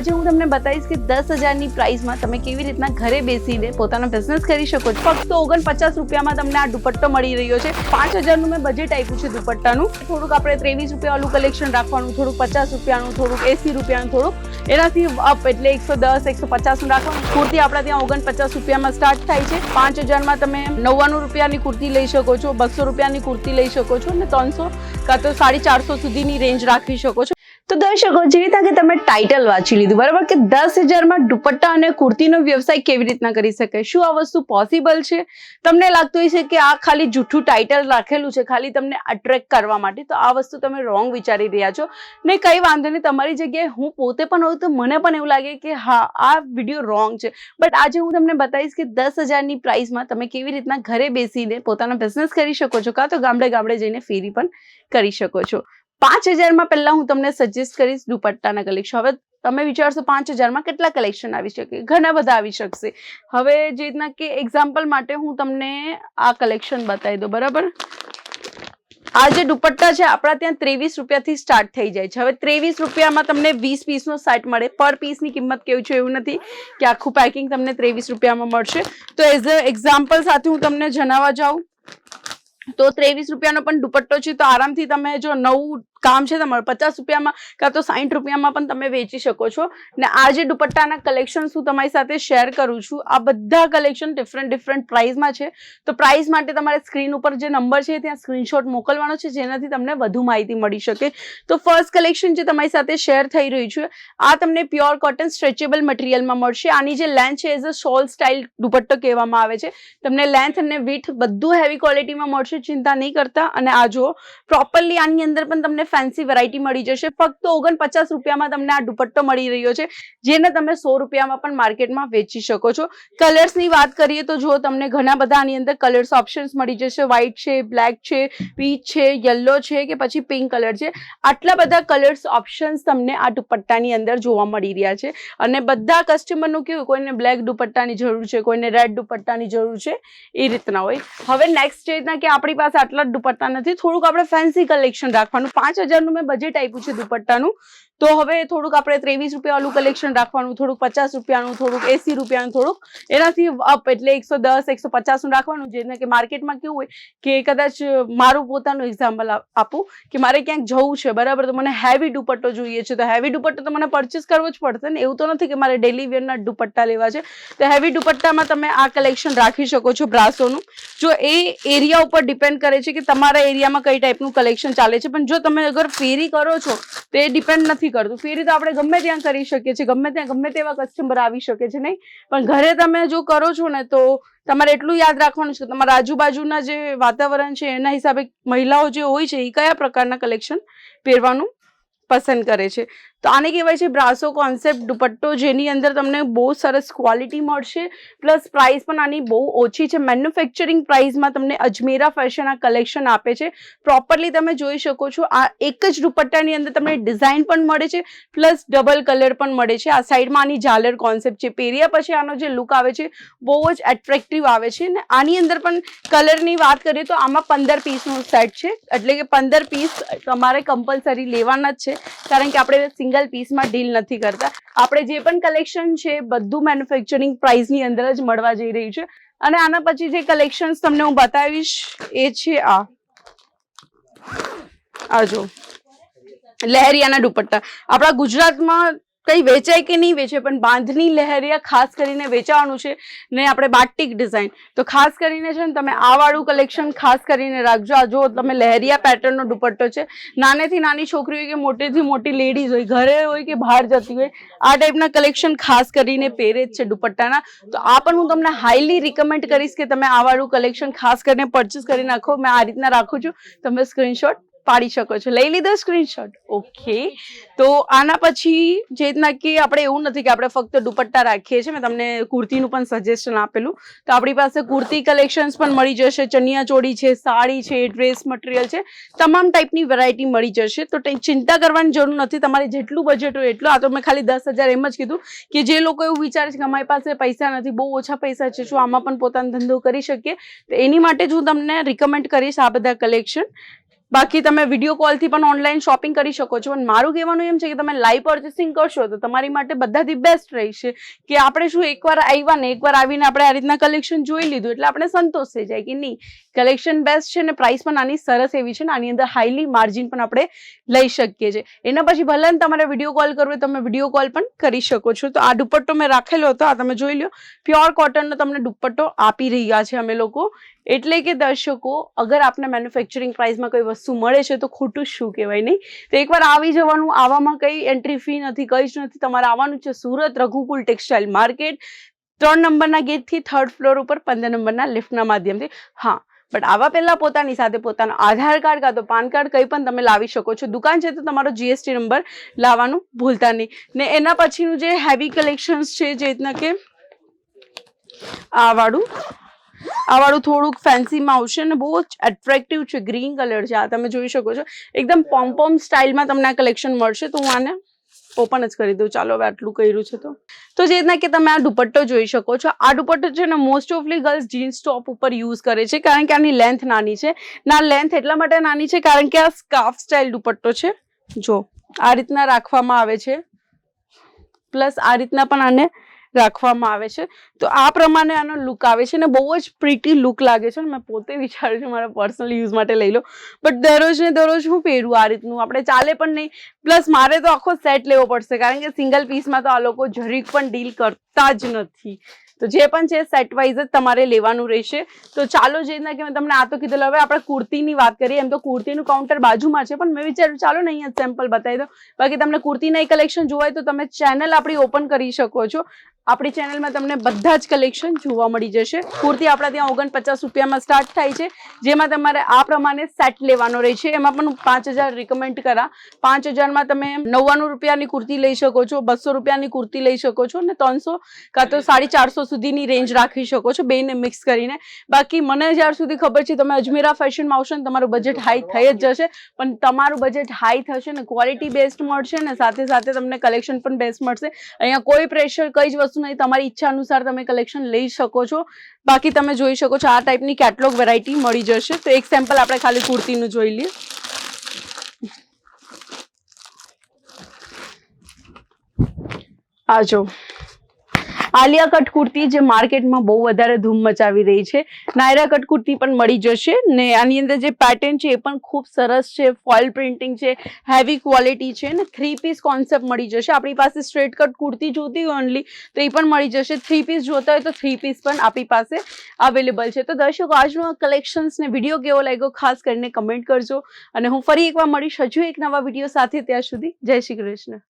આજે હું તમને બતાવીશ કે દસ હજારની પ્રાઇસમાં તમે કેવી રીતના ઘરે બેસીને પોતાનો બિઝનેસ કરી શકો છો. ફક્ત ઓગણપચાસ રૂપિયામાં તમને આ દુપટ્ટો મળી રહ્યો છે. પાંચ હજારનું મેં બજેટ આપ્યું છે દુપટ્ટાનું. થોડુંક આપણે ત્રેવીસ રૂપિયા વાળું કલેક્શન રાખવાનું, થોડુંક પચાસ રૂપિયાનું, થોડુંક એસી રૂપિયાનું, થોડુંક એનાથી અપ એટલે એકસો દસ, એકસો પચાસનું રાખવાનું. કુર્તી આપણા ત્યાં ઓગણપચાસ રૂપિયામાં સ્ટાર્ટ થાય છે. પાંચ હજારમાં તમે નવ્વાણું રૂપિયાની કુર્તી લઈ શકો છો, બસો રૂપિયાની કુર્તી લઈ શકો છો અને ત્રણસો કાં તો સાડી ચારસો સુધીની રેન્જ રાખી શકો છો. તો દર્શકો, જેવી રીતે કે તમે ટાઇટલ વાંચી લીધું, બરાબર? કે દસ હજારમાં દુપટ્ટા અને કુર્તીનો વ્યવસાય કેવી રીતના કરી શકે શું આ વસ્તુ પોસિબલ છે? તમને લાગતું હશે કે આ ખાલી જૂઠું ટાઇટલ રાખેલું છે, ખાલી તમને અટ્રેક્ટ કરવા માટે. તો આ વસ્તુ તમે રોંગ વિચારી રહ્યા છો. ને કંઈ વાંધો નહીં, તમારી જગ્યાએ હું પોતે પણ હોઉં તો મને પણ એવું લાગે કે હા, આ વીડિયો રોંગ છે. બટ આજે હું તમને બતાવીશ કે દસ હજારની પ્રાઇસમાં તમે કેવી રીતના ઘરે બેસીને પોતાનો બિઝનેસ કરી શકો છો, કાં તો ગામડે ગામડે જઈને ફેરી પણ કરી શકો છો. પાંચ હજારમાં પહેલા હું તમને સજેસ્ટ કરીશ દુપટ્ટાના કલેક્શન હવે તમે વિચારશો પાંચ હજારમાં કેટલા કલેક્શન આવી શકે? ઘણા બધા આવી શકશે. હવે જે રીતના કે એક્ઝામ્પલ માટે હું તમને આ કલેક્શન બતાવી દઉં, બરાબર? આ જે દુપટ્ટા છે, આપણા ત્યાં ત્રેવીસ રૂપિયાથી સ્ટાર્ટ થઈ જાય છે. હવે ત્રેવીસ રૂપિયામાં તમને વીસ પીસનો સેટ મળે. પર પીસની કિંમત કેવું છે એવું નથી કે આખું પેકિંગ તમને ત્રેવીસ રૂપિયામાં મળશે. તો એઝ અ એક્ઝામ્પલ સાથે હું તમને જણાવવા જાઉં. તો ત્રેવીસ રૂપિયાનો પણ દુપટ્ટો છે, તો આરામથી તમે જો નવું કામ છે તમારું. પચાસ રૂપિયામાં કાં તો સાઠ રૂપિયામાં પણ તમે વેચી શકો છો. ને આ જે દુપટ્ટાના કલેક્શન હું તમારી સાથે શેર કરું છું, આ બધા કલેક્શન ડિફરન્ટ ડિફરન્ટ પ્રાઇઝમાં છે. તો પ્રાઇઝ માટે તમારે સ્ક્રીન ઉપર જે નંબર છે, ત્યાં સ્ક્રીનશોટ મોકલવાનો છે, જેનાથી તમને વધુ માહિતી મળી શકે. તો ફર્સ્ટ કલેક્શન જે તમારી સાથે શેર થઈ રહ્યું છે, આ તમને પ્યોર કોટન સ્ટ્રેચેબલ મટીરિયલમાં મળશે. આની જે લેન્થ છે એઝ અ શોલ સ્ટાઇલ દુપટ્ટો કહેવામાં આવે છે. તમને લેન્થ અને વિથ બધું હેવી ક્વોલિટીમાં મળશે, ચિંતા નહીં કરતા. અને આ જુઓ પ્રોપરલી આની અંદર પણ તમને ફેન્સી વેરાયટી મળી જશે. ફક્ત ઓગણપચાસ રૂપિયામાં તમને આ દુપટ્ટો મળી રહ્યો છે, જેને તમે સો રૂપિયામાં પણ માર્કેટમાં વેચી શકો છો. કલર્સની વાત કરીએ તો જો તમને ઘણા બધા આની અંદર કલર્સ ઓપ્શન્સ મળી જશે. વ્હાઇટ છે બ્લેક છે પીચ છે યલો છે કે પછી પિંક કલર છે. આટલા બધા કલર્સ ઓપ્શન્સ તમને આ દુપટ્ટાની અંદર જોવા મળી રહ્યા છે. અને બધા કસ્ટમરનું કેવું, કોઈને બ્લેક દુપટ્ટાની જરૂર છે, કોઈને રેડ દુપટ્ટાની જરૂર છે, એ રીતના હોય. હવે નેક્સ્ટ રીતના કે આપણી પાસે આટલા દુપટ્ટા નથી, થોડુંક આપણે ફેન્સી કલેક્શન રાખવાનું. પાંચ હજારનું મેં બજેટ આપ્યું છે દુપટ્ટાનું. તો હવે થોડુંક આપણે ત્રેવીસ રૂપિયા વાળું કલેક્શન રાખવાનું, થોડુંક પચાસ રૂપિયાનું, થોડુંક એસી રૂપિયાનું, થોડુંક એનાથી અપ એટલે એકસો દસ, એકસો પચાસનું રાખવાનું, જેને કે માર્કેટમાં કેવું હોય કે કદાચ મારું પોતાનું એક્ઝામ્પલ આપું કે મારે ક્યાંક જવું છે, બરાબર? તો મને હેવી દુપટ્ટો જોઈએ છે. તો હેવી દુપટ્ટો તો મને પરચેસ કરવો જ પડશે ને? એવું તો નથી કે મારે ડેલી વેરના દુપટ્ટા લેવા છે. તો હેવી દુપટ્ટામાં તમે આ કલેક્શન રાખી શકો છો બ્રાસોનું. જો એ એરિયા ઉપર ડિપેન્ડ કરે છે કે તમારા એરિયામાં કઈ ટાઈપનું કલેક્શન ચાલે છે. પણ જો તમે અગર ફેરી કરો છો, તો એ ડિપેન્ડ નથી કરતું. ફેરી તો આપણે ગમે ત્યાં કરી શકીએ છીએ, ગમે ત્યાં, ગમે તેવા કસ્ટમર આવી શકે છે નહીં. પણ ઘરે તમે જો કરો છો ને, તો તમારે એટલું યાદ રાખવાનું છે કે તમારા આજુબાજુના જે વાતાવરણ છે, એના હિસાબે મહિલાઓ જે હોય છે, એ કયા પ્રકારના કલેક્શન પહેરવાનું પસંદ કરે છે? તો આને કહેવાય છે બ્રાસો કોન્સેપ્ટ દુપટ્ટો, જેની અંદર તમને બહુ સરસ ક્વોલિટી મળશે પ્લસ પ્રાઇસ પણ આની બહુ ઓછી છે. મેન્યુફેક્ચરિંગ પ્રાઇસમાં તમને અજમેરા ફેશન આ કલેક્શન આપે છે. પ્રોપરલી તમે જોઈ શકો છો, આ એક જ દુપટ્ટાની અંદર તમને ડિઝાઇન પણ મળે છે પ્લસ ડબલ કલર પણ મળે છે. આ સાઈડમાં આની ઝાલર કોન્સેપ્ટ છે. પહેર્યા પછી આનો જે લુક આવે છે, બહુ જ એટ્રેક્ટિવ આવે છે. ને આની અંદર પણ કલરની વાત કરીએ તો આમાં પંદર પીસનો સેટ છે. એટલે કે પંદર પીસ તમારે કમ્પલસરી લેવાના જ છે. કારણ કે આપણે સિંગલ પીસમાં ડીલ નથી કરતા. આપણે જે પણ કલેક્શન છે, બધું મેન્યુફેક્ચરિંગ પ્રાઇસની અંદર જ મળવા જઈ રહ્યું છે. અને આના પછી જે કલેક્શન્સ તમને હું બતાવીશ, એ છે આ જો. લહેરિયાના દુપટ્ટા. આપણા ગુજરાતમાં કઈ વેચાય કે નહીં વેચે પણ બાંધની લહેરિયા ખાસ કરીને વેચાવાનું છે ને આપણે બાટિક ડિઝાઇન તો ખાસ કરીને છે ને તમે આ વાળું કલેક્શન ખાસ કરીને રાખજો. આ જો તમે લહેરિયા પેટર્નનો દુપટ્ટો છે, નાનેથી નાની છોકરી હોય કે મોટેથી મોટી લેડીઝ હોય, ઘરે હોય કે બહાર જતી હોય, આ ટાઈપના કલેક્શન ખાસ કરીને પહેરે જ છે દુપટ્ટાના. તો આ પણ હું તમને હાઈલી રિકમેન્ડ કરીશ કે તમે આ વાળું કલેક્શન ખાસ કરીને પરચેસ કરી નાખો. મેં આ રીતના રાખું છું. તમે સ્ક્રીનશોટ પાડી શકો છો. લઈ લીધો સ્ક્રીનશોટ ઓકે તો આના પછી જે રીતના કે આપણે એવું નથી કે આપણે ફક્ત દુપટ્ટા રાખીએ છીએ, મેં તમને કુર્તીનું પણ સજેશન આપેલું. તો આપણી પાસે કુર્તી કલેક્શન્સ પણ મળી જશે. ચણિયા ચોળી છે, સાડી છે ડ્રેસ મટીરિયલ છે, તમામ ટાઈપની વેરાયટી મળી જશે. તો ચિંતા કરવાની જરૂર નથી. તમારે જેટલું બજેટ હોય એટલું. આ તો મેં ખાલી દસ હજાર એમ જ કીધું કે જે લોકો એવું વિચારે છે કે અમારી પાસે પૈસા નથી, બહુ ઓછા પૈસા છે, શું આમાં પણ પોતાનો ધંધો કરી શકીએ? તો એની માટે જ હું તમને રિકમેન્ડ કરીશ આ બધા કલેક્શન બાકી તમે વીડિયો કોલથી પણ ઓનલાઈન શોપિંગ કરી શકો છો. પણ મારું કહેવાનું એમ છે કે તમે લાઈવ પર્ચેસિંગ કરશો તો તમારી માટે બધાથી બેસ્ટ રહેશે કે આપણે શું એકવાર આવ્યા ને એકવાર આવીને આપણે આ રીતના કલેક્શન જોઈ લીધું એટલે આપણે સંતોષ થઈ જાય કે નહીં કલેક્શન બેસ્ટ છે ને પ્રાઇસ પણ આની સરસ એવી છે ને આની અંદર હાઈલી માર્જિન પણ આપણે લઈ શકીએ છીએ. એના પછી ભલે ને તમારે વીડિયો કોલ કરવો તમે વીડિયો કોલ પણ કરી શકો છો. તો આ દુપટ્ટો મેં રાખેલો હતો, આ તમે જોઈ લો પ્યોર કોટનનો તમને દુપટ્ટો આપી રહ્યા છે અમે લોકો. એટલે કે દર્શકો, અગર આપને મેન્યુફેક્ચરિંગ પ્રાઇસમાં કોઈ વસ્તુ મળે છે તો ખોટું શું કહેવાય નહીં? તો એકવાર આવી જવાનું, આવામાં કંઈ એન્ટ્રી ફી નથી, કંઈ જ નથી. તમારે આવવાનું છે સુરત રઘુકુલ ટેક્સટાઇલ માર્કેટ ત્રણ નંબરના ગેટથી થર્ડ ફ્લોર ઉપર, પંદર નંબરના લિફ્ટના માધ્યમથી. હા બટ આવા પહેલા પોતાની સાથે પોતાનો આધાર કાર્ડ કાં તો પાન કાર્ડ, કંઈ પણ તમે લાવી શકો છો. દુકાન છે તો તમારો જીએસટી નંબર લાવવાનું ભૂલતા નહીં. ને એના પછીનું જે હેવી કલેક્શન્સ છે, જે રીતના કે આ વાળું આ વાળું થોડુંક ફેન્સીમાં આવશે અને બહુ જ એટ્રેક્ટિવ છે ગ્રીન કલર છે આ તમે જોઈ શકો છો. એકદમ પોમ્પોમ સ્ટાઇલમાં તમને આ કલેક્શન મળશે. તો હું આને ઓપન જ કરી દઉં. ચાલો હવે આટલું કર્યું છે તો. તો જે રીતના કે તમે આ દુપટ્ટો જોઈ શકો છો. આ દુપટ્ટો છે ને મોસ્ટ ઓફલી ગર્લ્સ જીન્સ ટોપ ઉપર યુઝ કરે છે કારણ કે આની લેન્થ નાની છે. ના લેન્થ એટલા માટે નાની છે કારણ કે આ સ્કાર્ફ સ્ટાઇલ દુપટ્ટો છે. જો આ રીતના રાખવામાં આવે છે. પ્લસ આ રીતના પણ આને રાખવામાં આવે છે. તો આ પ્રમાણે આનો લુક આવે છે ને બહુ જ પ્રીટી લુક લાગે છે. ને મેં પોતે વિચાર્યું છે મારા પર્સનલ યુઝ માટે લઈ લો. બટ દરરોજ ને દરરોજ હું પહેરું આ રીતનું. આપણે ચાલે પણ નહીં. પ્લસ મારે તો આખો સેટ લેવો પડશે. કારણ કે સિંગલ પીસમાં તો આ લોકો જરીક પણ ડીલ કરતા જ નથી. તો જે પણ છે સેટ વાઇઝ જ તમારે લેવાનું રહેશે. તો ચાલો જે રીતના કે મેં તમને આ તો કીધેલું. હવે આપણે કુર્તીની વાત કરીએ. એમ તો કુર્તીનું કાઉન્ટર બાજુમાં છે. પણ મેં વિચાર્યું ચાલો ને અહીંયા સેમ્પલ બતાવી દો બાકી તમને કુર્તીના કલેક્શન જોવાય તો તમે ચેનલ આપણી ઓપન કરી શકો છો. આપણી ચેનલમાં તમને બધા જ કલેક્શન જોવા મળી જશે. કુર્તી આપણા ત્યાં ઓગણપચાસ રૂપિયામાં સ્ટાર્ટ થાય છે. જેમાં તમારે આ પ્રમાણે સેટ લેવાનો રહે છે. એમાં પણ પાંચ હજાર રિકમેન્ડ કરા. પાંચ હજારમાં તમે નવ્વાણું રૂપિયાની કુર્તી લઈ શકો છો, બસો રૂપિયાની કુર્તી લઈ શકો છો અને ત્રણસો કાં તો સાડી ચારસો સુધીની રેન્જ રાખી શકો છો બેને મિક્સ કરીને. બાકી મને જ્યાર સુધી ખબર છે, તમે અજમેરા ફેશનમાં આવશો ને તમારું બજેટ હાઈ થઈ જ જશે. પણ તમારું બજેટ હાઈ થશે ને ક્વોલિટી બેસ્ટ મળશે ને, સાથે સાથે તમને કલેક્શન પણ બેસ્ટ મળશે. અહીંયા કોઈ પ્રેશર કઈ જ વસ્તુ નહીં તમારી ઈચ્છા અનુસાર તમે કલેક્શન લઈ શકો છો. બાકી તમે જોઈ શકો છો આ ટાઈપની કેટલોગ વેરાયટી મળી જશે. તો એક સેમ્પલ આપણે ખાલી કુર્તીનું જોઈ લઈએ. આ જો. આલિયા કટ કુર્તી જે માર્કેટમાં બહુ વધારે ધૂમ મચાવી રહી છે. નાયરા કટ કુર્તી પણ મળી જશે ને આની અંદર જે પેટર્ન છે એ પણ ખૂબ સરસ છે. ફોઇલ પ્રિન્ટિંગ છે હેવી ક્વોલિટી છે ને થ્રી પીસ કોન્સેપ્ટ મળી જશે. આપણી પાસે સ્ટ્રેટ કટ કુર્તી જોતી હોય ઓનલી તો એ પણ મળી જશે. થ્રી પીસ જોતા હોય તો થ્રી પીસ પણ આપણી પાસે અવેલેબલ છે. તો દર્શકો, આજનો આ કલેક્શન્સને વીડિયો કેવો લાગ્યો ખાસ કરીને કમેન્ટ કરજો. અને હું ફરી એકવાર મળીશ હજુ એક નવા વીડિયો સાથે ત્યાં સુધી. જય શ્રી કૃષ્ણ.